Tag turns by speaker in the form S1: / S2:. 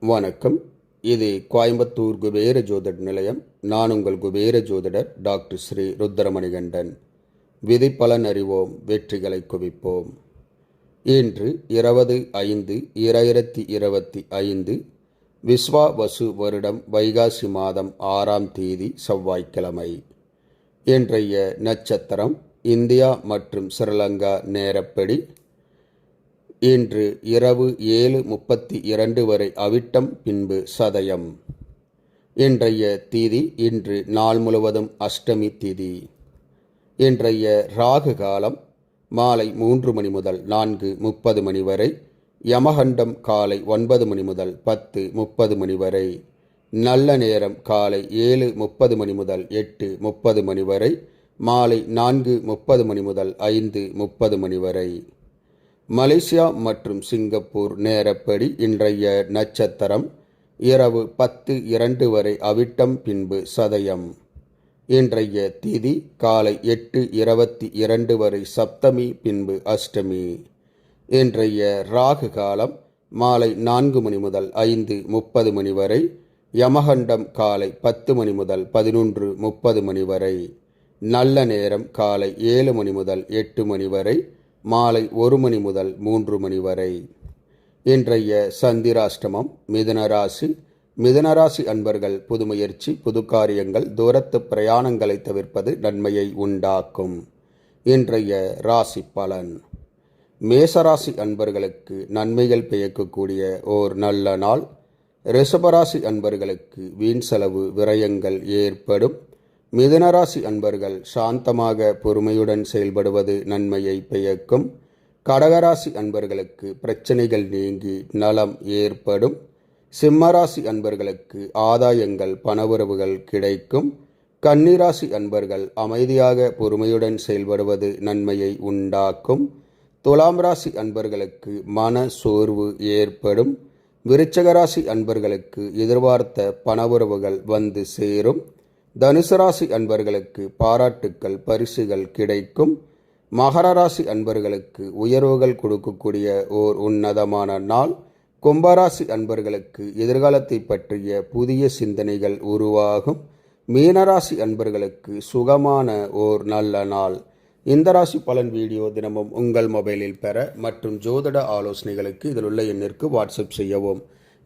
S1: வணக்கம். இது கோயம்புத்தூர் குபேர ஜோதிட நிலையம். நான் உங்கள் குபேர ஜோதிடர் டாக்டர் ஸ்ரீ ருத்ரமணிகண்டன். விதி பலன் அறிவோம் வெற்றிகளை குவிப்போம். இன்று இருபது ஐந்து இரண்டாயிரத்தி இருபத்தி ஐந்து விஸ்வா வசு வருடம் வைகாசி மாதம் ஆறாம் தேதி செவ்வாய்க்கிழமை. இன்றைய நட்சத்திரம் இந்தியா மற்றும் ஸ்ரீலங்கா நேரப்படி இன்று இரவு ஏழு முப்பத்தி இரண்டு வரை அவிட்டம் பின்பு சதயம். இன்றைய தீதி இன்று நாள் முழுவதும் அஷ்டமி தீதி. இன்றைய ராகு காலம் மாலை மூன்று மணி முதல் நான்கு முப்பது மணி வரை யமகண்டம் காலை ஒன்பது மணி முதல் பத்து முப்பது மணி வரை நல்ல நேரம் காலை ஏழு முப்பது மணி முதல் எட்டு முப்பது மணி வரை மாலை நான்கு முப்பது மணி முதல் ஐந்து முப்பது மணி வரை. மலேசியா மற்றும் சிங்கப்பூர் நேரப்படி இன்றைய நட்சத்திரம் இரவு பத்து இரண்டு வரை அவிட்டம் பின்பு சதயம். இன்றைய திதி காலை எட்டு இருபத்தி இரண்டு வரை சப்தமி பின்பு அஷ்டமி. இன்றைய ராகு காலம் மாலை நான்கு மணி முதல் ஐந்து முப்பது மணி வரை யமகண்டம் காலை பத்து மணி முதல் பதினொன்று முப்பது மணி வரை நல்ல நேரம் காலை ஏழு மணி முதல் எட்டு மணி வரை மாலை ஒரு மணி முதல் மூன்று மணி வரை. இன்றைய சந்திராஷ்டமம் மிதுனராசி மிதுனராசி அன்பர்கள் புது முயற்சி புது காரியங்கள் தூரத்து பிரயாணங்களை தவிர்ப்பது நன்மையை உண்டாக்கும். இன்றைய ராசி பலன். மேசராசி அன்பர்களுக்கு நன்மைகள் பெயக்கக்கூடிய ஓர் நல்ல நாள். ரிஷபராசி அன்பர்களுக்கு வீண் செலவு விரயங்கள் ஏற்படும். மிதுனராசி அன்பர்கள் சாந்தமாக பொறுமையுடன் செயல்படுவது நன்மையை பெயக்கும் கடகராசி அன்பர்களுக்கு பிரச்சனைகள் நீங்கி நலம் ஏற்படும். சிம்மராசி அன்பர்களுக்கு ஆதாயங்கள் பணவுறவுகள் கிடைக்கும். கன்னிராசி அன்பர்கள் அமைதியாக பொறுமையுடன் செயல்படுவது நன்மையை உண்டாக்கும். துலாம் ராசி அன்பர்களுக்கு மன சோர்வு ஏற்படும். விருச்சகராசி அன்பர்களுக்கு எதிர்பார்த்த பணவுறவுகள் வந்து சேரும். தனுசு ராசி அன்பர்களுக்கு பாராட்டுக்கள் பரிசுகள் கிடைக்கும். மகர ராசி அன்பர்களுக்கு உயர்வுகள் கொடுக்கக்கூடிய ஓர் உன்னதமான நாள். கும்பராசி அன்பர்களுக்கு எதிர்காலத்தை பற்றிய புதிய சிந்தனைகள் உருவாகும். மீனராசி அன்பர்களுக்கு சுகமான ஓர் நல்ல நாள். இந்த ராசி பலன் வீடியோ தினமும் உங்கள் மொபைலில் பெற மற்றும் ஜோதிட ஆலோசனைகளுக்கு இதில் உள்ள எண்ணிற்கு வாட்ஸ்அப் செய்யவும்.